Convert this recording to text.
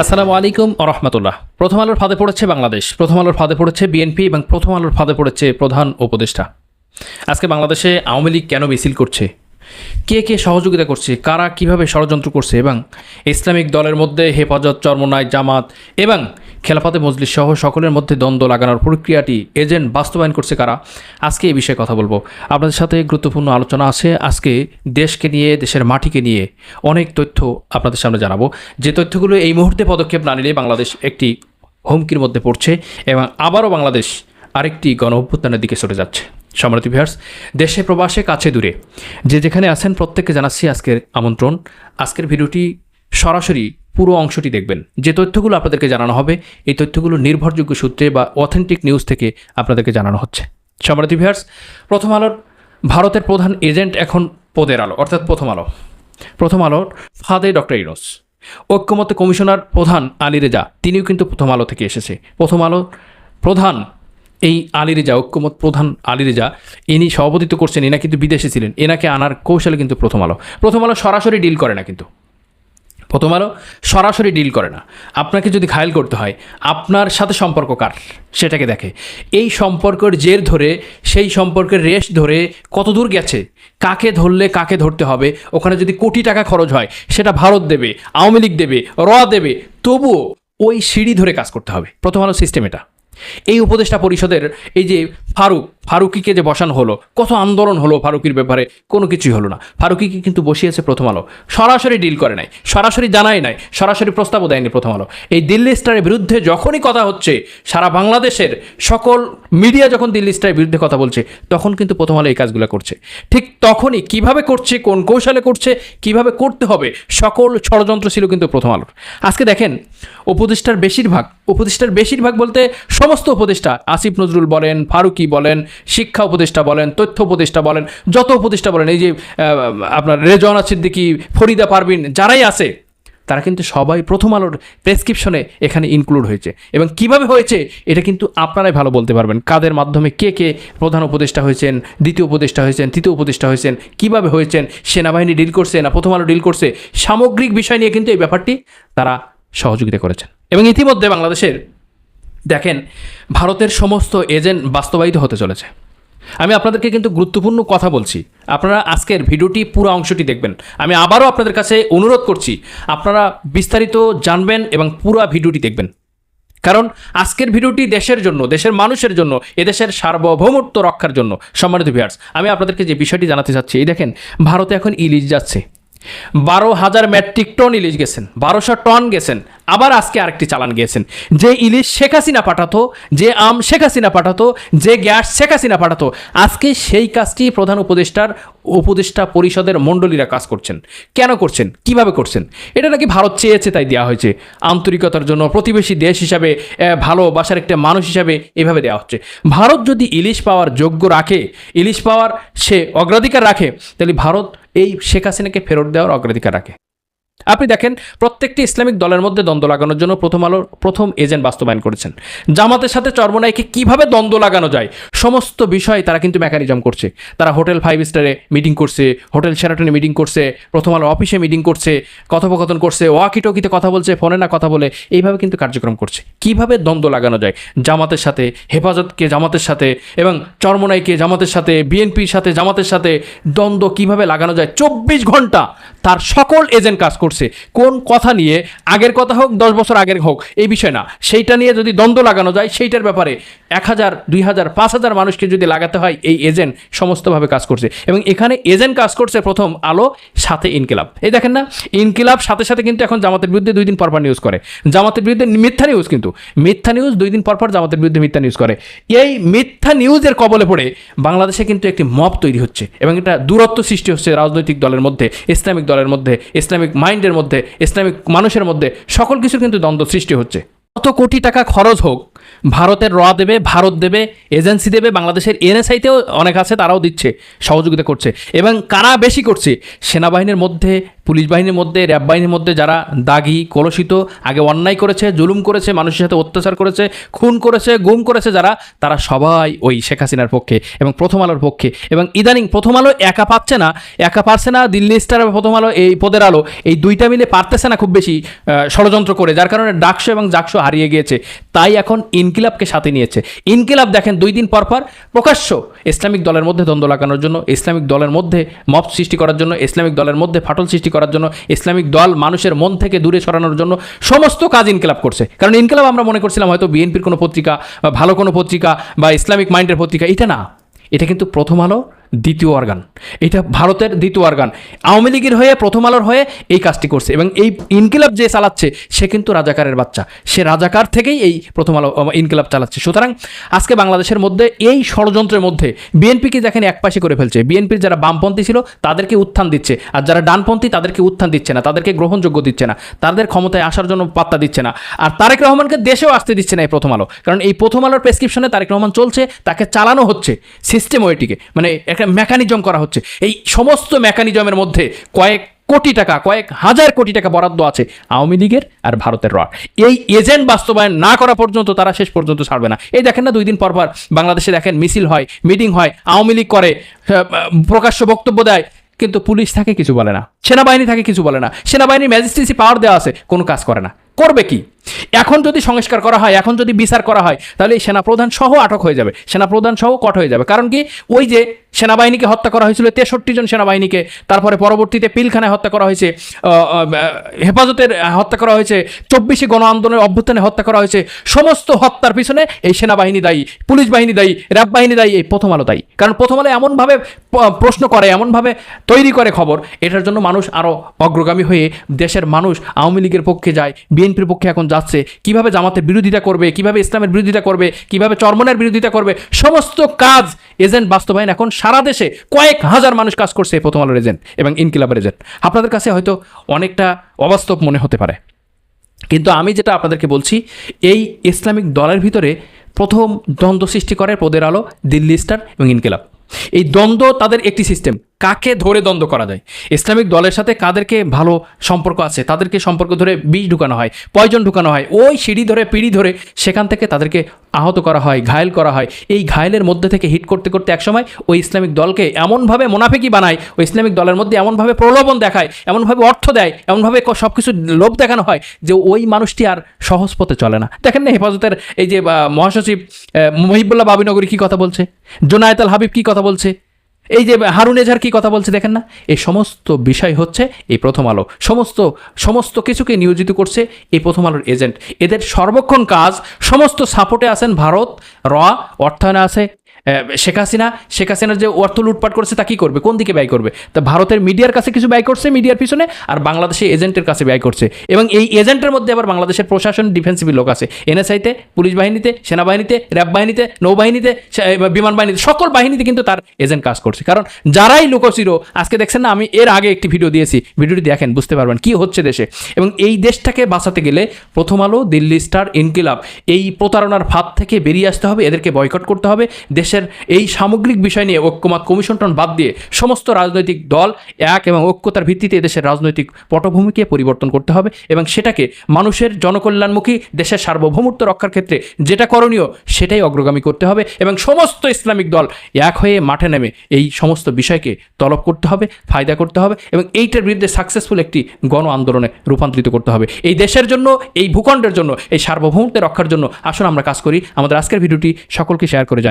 আসসালামু আলাইকুম রহমতুল্লাহ। প্রথম আলোর ফাঁদে পড়েছে বাংলাদেশ, প্রথম আলোর ফাঁদে পড়েছে বিএনপি এবং প্রথম আলোর ফাঁদে পড়েছে প্রধান উপদেষ্টা। আজকে বাংলাদেশে আওয়ামী লীগ কেন মিছিল করছে? কে কে সহযোগিতা করছে? কারা কীভাবে ষড়যন্ত্র করছে? এবং ইসলামিক দলের মধ্যে হেফাজত, চরমনায় জামাত এবং খেলাফাতে মজলিস সহ সকলের মধ্যে দ্বন্দ্ব লাগানোর প্রক্রিয়াটি এজেন্ট বাস্তবায়ন করছে কারা? আজকে এই বিষয়ে কথা বলব। আপনাদের সাথে গুরুত্বপূর্ণ আলোচনা আছে। আজকে দেশকে নিয়ে, দেশের মাটিকে নিয়ে অনেক তথ্য আপনাদের সামনে জানাব। যে তথ্যগুলো এই মুহূর্তে পদক্ষেপ না নিলে বাংলাদেশ একটি হুমকির মধ্যে পড়ছে এবং আবারও বাংলাদেশ আরেকটি গণ অভ্যুত্থানের দিকে সরে যাচ্ছে। সম্রাতি ভিহার্স দেশে প্রবাসে কাছে দূরে। যে যেখানে আছেন প্রত্যেককে জানাচ্ছি আজকের আমন্ত্রণ। আজকের ভিডিওটি সরাসরি পুরো অংশটি দেখবেন। যে তথ্যগুলো আপনাদেরকে জানানো হবে, এই তথ্যগুলো নির্ভরযোগ্য সূত্রে বা অথেন্টিক নিউজ থেকে আপনাদেরকে জানানো হচ্ছে। সম্রাতি ভিহার্স প্রথম আলোর ভারতের প্রধান এজেন্ট এখন পদের আলো, অর্থাৎ প্রথম আলো। প্রথম আলোর ফাদে ডক্টর ইনোস ঐক্যমত কমিশনার প্রধান আলী রেজা, তিনিও কিন্তু প্রথম আলো থেকে এসেছে। প্রথম আলো প্রধান এই আলী রেজা, ঐক্যমত প্রধান আলী রেজা, ইনি সভাপতিত্ব করছেন এনা কিন্তু বিদেশে ছিলেন, এনাকে আনার কৌশলে কিন্তু প্রথম আলো। প্রথম আলো সরাসরি ডিল করে না কিন্তু। প্রথম আলো সরাসরি ডিল করে না। আপনাকে যদি ঘায়ল করতে হয়, আপনার সাথে সম্পর্ক কার? সেটাকে দেখে। এই সম্পর্কের জের ধরে, সেই সম্পর্কের রেশ ধরে কত দূর গেছে, কাকে ধরলে কাকে ধরতে হবে, ওখানে যদি কোটি টাকা খরচ হয়, সেটা ভারত দেবে, আওয়ামী লীগ দেবে র দেবে, তবুও ওই সিঁড়ি ধরে কাজ করতে হবে। প্রথম আলো সিস্টেম এটা। এই উপদেষ্টা পরিষদের এই যে ফারুক ফারুকিকে যে বসানো হলো, কত আন্দোলন হলো ফারুকির ব্যাপারে, কোনো কিছুই হলো না। ফারুকিকে কিন্তু বসিয়েছে প্রথম আলো। সরাসরি ডিল করে নাই, সরাসরি জানাই নাই, সরাসরি প্রস্তাবও দেয়নি প্রথম আলো। এই দিল্লি স্টারের বিরুদ্ধে যখনই কথা হচ্ছে, সারা বাংলাদেশের সকল মিডিয়া যখন দিল্লি স্টারের বিরুদ্ধে কথা বলছে, তখন কিন্তু প্রথম আলো এই কাজগুলো করছে। ঠিক তখনই কীভাবে করছে, কোন কৌশলে করছে, কীভাবে করতে হবে, সকল ষড়যন্ত্র ছিল কিন্তু প্রথম আলোর। আজকে দেখেন, উপদেষ্টার বেশিরভাগ উপদেষ্টার বেশিরভাগ বলতে সমস্ত উপদেষ্টা, আসিফ নজরুল বলেন, ফারুকি বলেন শিক্ষা উপদেষ্টা বলেন, তথ্য উপদেষ্টা বলেন, যত উপদেষ্টা বলেন, এই যে আপনার রেজওয়ানা সিদ্দিকি, ফরিদা পারবিন যারাই আছে, তারা কিন্তু সবাই প্রথম আলোর প্রেসক্রিপশনে এখানে ইনক্লুড হয়েছে। এবং কীভাবে হয়েছে, এটা কিন্তু আপনারাই ভালো বলতে পারবেন। কাদের মাধ্যমে কে কে প্রধান উপদেষ্টা হয়েছেন, দ্বিতীয় উপদেষ্টা হয়েছেন, তৃতীয় উপদেষ্টা হয়েছেন, কীভাবে হয়েছেন, সেনাবাহিনী ডিল করছে না প্রথম আলো ডিল করছে, সামগ্রিক বিষয় নিয়ে কিন্তু এই ব্যাপারটি তারা সহযোগিতা করেছেন। এবং ইতিমধ্যে বাংলাদেশের দেখেন, ভারতের সমস্ত এজেন্ট বাস্তবায়িত হতে চলেছে। আমি আপনাদেরকে কিন্তু গুরুত্বপূর্ণ কথা বলছি। আপনারা আজকের ভিডিওটি পুরো অংশটি দেখবেন। আমি আবারও আপনাদের কাছে অনুরোধ করছি, আপনারা বিস্তারিত জানবেন এবং পুরো ভিডিওটি দেখবেন। কারণ আজকের ভিডিওটি দেশের জন্য, দেশের মানুষের জন্য, এদেশের সার্বভৌমত্ব রক্ষার জন্য সম্মানিত ভিয়ার্স আমি আপনাদেরকে যে বিষয়টি জানাতে চাচ্ছি, এই দেখেন, ভারতে এখন ইলিশ যাচ্ছে। বারো হাজার মেট্রিক টন ইলিশ গেছেন, বারোশো টন গেছেন, আবার আজকে আরেকটি চালান গিয়েছেন। যে ইলিশ শেখ হাসিনা পাঠাতো, যে আম শেখ হাসিনা পাঠাতো, যে গ্যাস শেখ হাসিনা পাঠাতো, আজকে সেই কাজটি প্রধান উপদেষ্টার উপদেষ্টা পরিষদের মণ্ডলীরা কাজ করছেন। কেন করছেন? কীভাবে করছেন? এটা নাকি ভারত চেয়েছে তাই দেওয়া হয়েছে। আন্তরিকতার জন্য প্রতিবেশী দেশ হিসাবে ভালোবাসার একটা মানুষ হিসাবে এভাবে দেওয়া হচ্ছে। ভারত যদি ইলিশ পাওয়ার যোগ্য রাখে, ইলিশ পাওয়ার সে অগ্রাধিকার রাখে, তাহলে ভারত এই শেখ হাসিনাকে ফেরত দেওয়ার অগ্রাধিকার রাখে। আপনি দেখেন, প্রত্যেকটি ইসলামিক দলের মধ্যে দ্বন্দ্ব লাগানোর জন্য প্রথম আলোর প্রথম এজেন্ট বাস্তবায়ন করেছেন। জামাতের সাথে চর্মনাইকে কীভাবে দ্বন্দ্ব লাগানো যায়, সমস্ত বিষয় তারা কিন্তু মেকানিজম করছে। তারা হোটেল ফাইভ স্টারে মিটিং করছে, হোটেল শেরাটনে মিটিং করছে, প্রথম আলো অফিসে মিটিং করছে, কথোপকথন করছে ওয়াকি টকিতে কথা বলছে ফোনে না কথা বলে, এইভাবে কিন্তু কার্যক্রম করছে। কীভাবে দ্বন্দ্ব লাগানো যায়, জামাতের সাথে, হেফাজতকে জামাতের সাথে এবং চর্মনাইকে জামাতের সাথে বিএনপির সাথে জামাতের সাথে দ্বন্দ্ব কীভাবে লাগানো যায়, চব্বিশ ঘণ্টা তার সকল এজেন্ট কাজ করছে। কোন কথা নিয়ে, আগের কথা হোক, দশ বছর আগের হোক, এই বিষয় না। সেইটা নিয়ে যদি দ্বন্দ্ব লাগানো যায়, সেইটার ব্যাপারে এক হাজার, দুই হাজার, পাঁচ হাজার মানুষকে যদি লাগাতে হয়, এই এজেন্ট সমস্তভাবে কাজ করছে। এবং এখানে এজেন্ট কাজ করছে প্রথম আলো, সাথে ইনকিলাব। এই দেখেন না, ইনকিলাব সাথে সাথে কিন্তু এখন জামাতের বিরুদ্ধে দুই দিন পরপর নিউজ করে। জামাতের বিরুদ্ধে মিথ্যা নিউজ কিন্তু। মিথ্যা নিউজ দুই দিন পরপর জামাতের বিরুদ্ধে মিথ্যা নিউজ করে। এই মিথ্যা নিউজের কবলে পড়ে বাংলাদেশে কিন্তু একটি মব তৈরি হচ্ছে। এবং এটা দূরত্ব সৃষ্টি হচ্ছে রাজনৈতিক দলের মধ্যে, ইসলামিক দলের মধ্যে, ইসলামিক মাইন্ডের মধ্যে, ইসলামিক মানুষের মধ্যে সকল কিছুর কিন্তু দ্বন্দ্ব সৃষ্টি হচ্ছে। কত কোটি টাকা খরচ হোক, ভারতের র দেবে, ভারত দেবে, এজেন্সি দেবে, বাংলাদেশের এনএসআইতেও অনেক আছে, তারাও দিচ্ছে, সহযোগিতা করছে। এবং কারা বেশি করছে, সেনাবাহিনীর মধ্যে পুলিশ বাহিনীর মধ্যে, র্যাব বাহিনীর মধ্যে যারা দাগি কলসিত আগে অন্যায় করেছে, জুলুম করেছে, মানুষের সাথে অত্যাচার করেছে, খুন করেছে, গুম করেছে যারা, তারা সবাই ওই শেখ হাসিনার পক্ষে এবং প্রথম আলোর পক্ষে। এবং ইদানিং প্রথম আলো একা পাচ্ছে না, একা পারছে না, দিল্লি স্টার প্রথম আলো এই পদের আলো। এই দুইটা মিলে পারতেছে না খুব বেশি ষড়যন্ত্র করে, যার কারণে ডাকশো এবং জাকশো হারিয়ে গিয়েছে। তাই এখন ইনকিলাবকে সাথে নিয়েছে। ইনকিলাব দেখেন দুই দিন পর পর প্রকাশ্য ইসলামিক দলের মধ্যে দ্বন্দ্ব লাগানোর জন্য, ইসলামিক দলের মধ্যে মব সৃষ্টি করার জন্য, ইসলামিক দলের মধ্যে ফাটল সৃষ্টি করার জন্য ইসলামিক দল মানুষের মন থেকে দূরে সরানোর জন্য সমস্ত কাজ ইনকলাপ করছে। কারণ ইনকলাব আমরা মনে করছিলাম হয়তো বিএনপির কোনো পত্রিকা বা ভালো কোনো পত্রিকা বা ইসলামিক মাইন্ডের পত্রিকা, এটা না। এটা কিন্তু প্রথম আলো দ্বিতীয় অর্গান। এটা ভারতের দ্বিতীয় অর্গান। আওয়ামী লীগের হয়ে প্রথম আলোর হয়ে এই কাজটি করছে এবং এই ইনকিলাব যে চালাচ্ছে, সে কিন্তু রাজাকারের বাচ্চা। সে রাজাকার থেকেই এই প্রথম আলো ইনকিলাব চালাচ্ছে। সুতরাং আজকে বাংলাদেশের মধ্যে এই ষড়যন্ত্রের মধ্যে বিএনপিকে দেখেন একপাশে করে ফেলছে। বিএনপির যারা বামপন্থী ছিল, তাদেরকে উত্থান দিচ্ছে। আর যারা ডানপন্থী, তাদেরকে উত্থান দিচ্ছে না, তাদেরকে গ্রহণযোগ্য দিচ্ছে না। তাদের ক্ষমতায় আসার জন্য পাত্তা দিচ্ছে না। আর তারেক রহমানকে দেশেও আসতে দিচ্ছে না এই প্রথম আলো। কারণ এই প্রথম আলোর প্রেসক্রিপশনে তারেক রহমান চলছে, তাকে চালানো হচ্ছে সিস্টেম ওইটিকে। মানে একটা মেকানিজম করা হচ্ছে। এই সমস্ত মেকানিজমের মধ্যে কয়েক কোটি টাকা, কয়েক হাজার কোটি টাকা বরাদ্দ আছে আওয়ামী লীগের আর ভারতের র এই এজেন্ট বাস্তবায়ন না করা পর্যন্ত তারা শেষ পর্যন্ত ছাড়বে না। এই দেখেন না, দুই দিন পর পর বাংলাদেশে দেখেন মিছিল হয়, মিটিং হয়, আওয়ামী লীগ করে প্রকাশ্য বক্তব্য দেয়, কিন্তু পুলিশ থাকে কিছু বলে না। সেনাবাহিনী থাকে কিছু বলে না। সেনাবাহিনীর ম্যাজিস্ট্রেসি পাওয়ার দেওয়া আছে, কোনো কাজ করে না। করবে কি? এখন যদি সংস্কার করা হয়, এখন যদি বিচার করা হয়, তাহলে সেনাপ্রধান সহ আটক হয়ে যাবে। সেনাপ্রধান সহ কট হয়ে যাবে। কারণ কি? ওই যে সেনাবাহিনীকে হত্যা করা হয়েছিল, তেষট্টি জন সেনাবাহিনীকে, তারপরে পরবর্তীতে পিলখানায় হত্যা করা হয়েছে হেফাজতের হত্যা করা হয়েছে, চব্বিশে গণ আন্দোলনের অভ্যুত্থানে হত্যা করা হয়েছে, সমস্ত হত্যার পিছনে এই সেনাবাহিনী দায়ী, পুলিশ বাহিনী দায়ী, র্যাব বাহিনী দায়ী, এই প্রথম আলো দায়ী। কারণ প্রথম আলো এমনভাবে প্রশ্ন করে, এমনভাবে তৈরি করে খবর, এটার জন্য মানুষ আরও অগ্রগামী হয়ে দেশের মানুষ আওয়ামী লীগের পক্ষে যায়, বিএনপির পক্ষে এখন যাচ্ছে, কীভাবে জামাতের বিরোধিতা করবে, কীভাবে ইসলামের বিরোধিতা করবে, কীভাবে চর্মনের বিরোধিতা করবে, সমস্ত কাজ এজেন্ট বাস্তবায়ন এখন সারা দেশে কয়েক হাজার মানুষ কাজ করছে প্রথম আলোর এজেন্ট এবং ইনকিলাবের এজেন্ট। আপনাদের কাছে হয়তো অনেকটা অবাস্তব মনে হতে পারে। কিন্তু আমি যেটা আপনাদেরকে বলছি, এই ইসলামিক দলের ভিতরে প্রথম দ্বন্দ্ব সৃষ্টি করে পদের আলো দিল্লি স্টার এবং ইনকিলাব। এই দ্বন্দ্ব তাদের একটি সিস্টেম কাকে ধরে দ্বন্দ্ব করা যায়? ইসলামিক দলের সাথে কাদেরকে ভালো সম্পর্ক আছে? তাদেরকে সম্পর্ক ধরে বিষ ঢুকানো হয়, পয়জন ঢুকানো হয়, ওই সিঁড়ি ধরে, পিড়ি ধরে সেখান থেকে তাদেরকে আহত করা হয়, ঘায়েল করা হয়। এই ঘায়েলের মধ্যে থেকে হিট করতে করতে একসময় ওই ইসলামিক দলকে এমনভাবে মোনাফেকি বানায়, ওই ইসলামিক দলের মধ্যে এমনভাবে প্রলোভন দেখায়, এমনভাবে অর্থ দেয়, এমনভাবে সব কিছু লোভ দেখানো হয় যে ওই মানুষটি আর সহজ পথে চলে না। দেখেন না হেফাজতের এই যে মহাসচিব মহিবুল্লাহ বাবিনগরী কি কথা বলছে? জোনায়েত আল হাবিব কি কথা বলছে? এই যে হারুন এজার কি কথা বলছে দেখেন না? এই সমস্ত বিষয় হচ্ছে এই প্রথম আলো। সমস্ত সমস্ত কিছুকে নিয়োজিত করছে এই প্রথম আলোর এজেন্ট। এদের সর্বক্ষণ কাজ, সমস্ত সাপোর্টে আছেন ভারত র অর্থায়নে আছে শেখ হাসিনা, শেখ হাসিনার যে অর্থ লুটপাট করছে তা কি করবে? কোন দিকে ব্যয় করবে? তা ভারতের মিডিয়ার কাছে কিছু ব্যয় করছে মিডিয়ার পিছনে, আর বাংলাদেশে এজেন্টের কাছে ব্যয় করছে। এবং এই এজেন্টের মধ্যে আবার বাংলাদেশের প্রশাসন ডিফেন্সিভ লোক আছে। এনএসআইতে পুলিশ বাহিনীতে, সেনাবাহিনীতে র্যাব বাহিনীতে, নৌবাহিনীতে বিমান বাহিনীতে, সকল বাহিনীতে কিন্তু তার এজেন্ট কাজ করছে। কারণ যারাই লোকচির আজকে দেখছেন না, আমি এর আগে একটি ভিডিও দিয়েছি। ভিডিওটি দেখেন, বুঝতে পারবেন কি হচ্ছে দেশে। এবং এই দেশটাকে বাঁচাতে গেলে প্রথম আলো, দিল্লি স্টার, ইনকিলাব, এই প্রতারণার ফাঁদ থেকে বেরিয়ে আসতে হবে, এদেরকে বয়কট করতে হবে। দেশের এই সামগ্রিক বিষয় নিয়ে ঐক্যমত কমিশন টন বাদ দিয়ে সমস্ত রাজনৈতিক দল এক এবং ঐক্যতার ভিত্তিতে দেশের রাজনৈতিক পটভূমিকে পরিবর্তন করতে হবে এবং সেটাকে মানুষের জনকল্যাণমুখী দেশের সার্বভৌমত্ব রক্ষার ক্ষেত্রে যেটা করণীয় সেটাই অগ্রগামী করতে হবে এবং সমস্ত ইসলামিক দল এক হয়ে মাঠে নেমে এই সমস্ত বিষয়কে তলব করতে হবে, ফায়দা করতে হবে এবং এইটার বিরুদ্ধে সাকসেসফুল একটি গণ আন্দোলনে রূপান্তরিত করতে হবে। এই দেশের জন্য, এই ভূখণ্ডের জন্য, এই সার্বভৌমত্বের রক্ষার জন্য আসুন আমরা কাজ করি। আমাদের আজকের ভিডিওটি সকলকে শেয়ার করে জানি